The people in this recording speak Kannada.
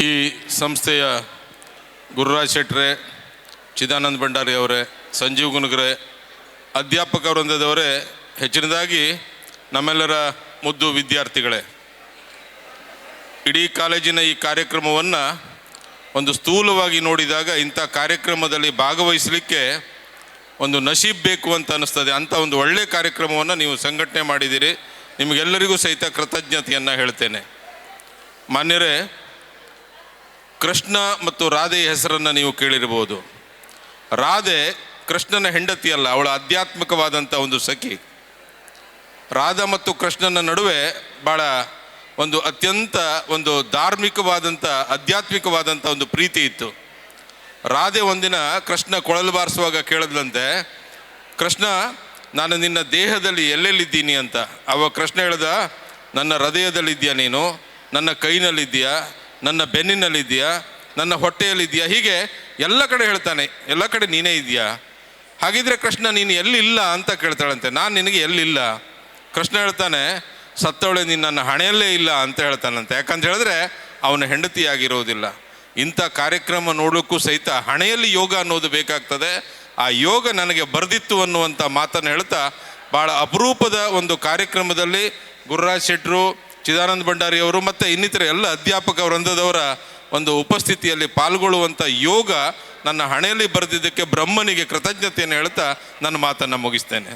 ಈ ಸಂಸ್ಥೆಯ ಗುರುರಾಜ್ ಶೆಟ್ರೆ, ಚಿದಾನಂದ ಭಂಡಾರಿ ಅವರೇ, ಸಂಜೀವ್ ಗುನುಗ್ರೆ ಅಧ್ಯಾಪಕ ವೃಂದದವರೇ, ಹೆಚ್ಚಿನದಾಗಿ ನಮ್ಮೆಲ್ಲರ ಮುದ್ದು ವಿದ್ಯಾರ್ಥಿಗಳೇ. ಇಡೀ ಕಾಲೇಜಿನ ಈ ಕಾರ್ಯಕ್ರಮವನ್ನು ಒಂದು ಸ್ಥೂಲವಾಗಿ ನೋಡಿದಾಗ ಇಂಥ ಕಾರ್ಯಕ್ರಮದಲ್ಲಿ ಭಾಗವಹಿಸಲಿಕ್ಕೆ ಒಂದು ನಶೀಬ್ ಬೇಕು ಅಂತ ಅನ್ನಿಸ್ತದೆ. ಅಂಥ ಒಂದು ಒಳ್ಳೆಯ ಕಾರ್ಯಕ್ರಮವನ್ನು ನೀವು ಸಂಘಟನೆ ಮಾಡಿದ್ದೀರಿ. ನಿಮಗೆಲ್ಲರಿಗೂ ಸಹಿತ ಕೃತಜ್ಞತೆಯನ್ನು ಹೇಳ್ತೇನೆ. ಮಾನ್ಯರೇ ಕೃಷ್ಣ ಮತ್ತು ರಾಧೆಯ ಹೆಸರನ್ನು ನೀವು ಕೇಳಿರ್ಬೋದು ರಾಧೆ ಕೃಷ್ಣನ ಹೆಂಡತಿಯಲ್ಲ ಅವಳ ಆಧ್ಯಾತ್ಮಿಕವಾದಂಥ ಒಂದು ಸಖಿ. ರಾಧ ಮತ್ತು ಕೃಷ್ಣನ ನಡುವೆ ಭಾಳ ಒಂದು ಅತ್ಯಂತ ಒಂದು ಧಾರ್ಮಿಕವಾದಂಥ ಆಧ್ಯಾತ್ಮಿಕವಾದಂಥ ಒಂದು ಪ್ರೀತಿ ಇತ್ತು. ರಾಧೆ ಒಂದಿನ ಕೃಷ್ಣ ಕೊಳಲು ಬಾರಿಸುವಾಗ ಕೇಳಿದ್ಲಂತೆ, ಕೃಷ್ಣ, ನಾನು ನಿನ್ನ ದೇಹದಲ್ಲಿ ಎಲ್ಲೆಲ್ಲಿದ್ದೀನಿ ಅಂತ? ಅವ ಕೃಷ್ಣ ಹೇಳ್ದ, ನನ್ನ ಹೃದಯದಲ್ಲಿದ್ದೀಯ ನೀನು? ನನ್ನ ಕೈನಲ್ಲಿದ್ದೀಯಾ? ನನ್ನ ಬೆನ್ನಿನಲ್ಲಿದೆಯಾ ನನ್ನ ಹೊಟ್ಟೆಯಲ್ಲಿದೆಯಾ ಹೀಗೆ ಎಲ್ಲ ಕಡೆ ಹೇಳ್ತಾನೆ, ಎಲ್ಲ ಕಡೆ ನೀನೇ ಇದೆಯಾ ಹಾಗಿದ್ರೆ ಕೃಷ್ಣ, ನೀನು ಎಲ್ಲಿಲ್ಲ ಅಂತ ಕೇಳ್ತಾಳಂತೆ. ನಾನು ನಿನಗೆ ಎಲ್ಲಿಲ್ಲ? ಕೃಷ್ಣ ಹೇಳ್ತಾನೆ, ಸತ್ತವಳೆ ನೀನು ನನ್ನ ಹಣೆಯಲ್ಲೇ ಇಲ್ಲ ಅಂತ ಹೇಳ್ತಾನಂತೆ. ಯಾಕಂತ ಹೇಳಿದ್ರೆ ಅವನ ಹೆಂಡತಿಯಾಗಿರೋದಿಲ್ಲ. ಇಂಥ ಕಾರ್ಯಕ್ರಮ ನೋಡೋಕ್ಕೂ ಸಹಿತ ಹಣೆಯಲ್ಲಿ ಯೋಗ ಅನ್ನೋದು ಬೇಕಾಗ್ತದೆ. ಆ ಯೋಗ ನನಗೆ ಬರೆದಿತ್ತು ಅನ್ನುವಂಥ ಮಾತನ್ನು ಹೇಳ್ತಾ ಭಾಳ ಅಪರೂಪದ ಒಂದು ಕಾರ್ಯಕ್ರಮದಲ್ಲಿ ಗುರುರಾಜ್ ಶೆಟ್ರು ಚಿದಾನಂದ ಭಂಡಾರಿ ಅವರು ಮತ್ತು ಇನ್ನಿತರ ಎಲ್ಲ ಅಧ್ಯಾಪಕ ವೃಂದದವರ ಒಂದು ಉಪಸ್ಥಿತಿಯಲ್ಲಿ ಪಾಲ್ಗೊಳ್ಳುವಂಥ ಯೋಗ ನನ್ನ ಹಣೆಯಲ್ಲಿ ಬರೆದಿದ್ದಕ್ಕೆ ಬ್ರಹ್ಮನಿಗೆ ಕೃತಜ್ಞತೆಯನ್ನು ಹೇಳ್ತಾ ನನ್ನ ಮಾತನ್ನು ಮುಗಿಸ್ತೇನೆ.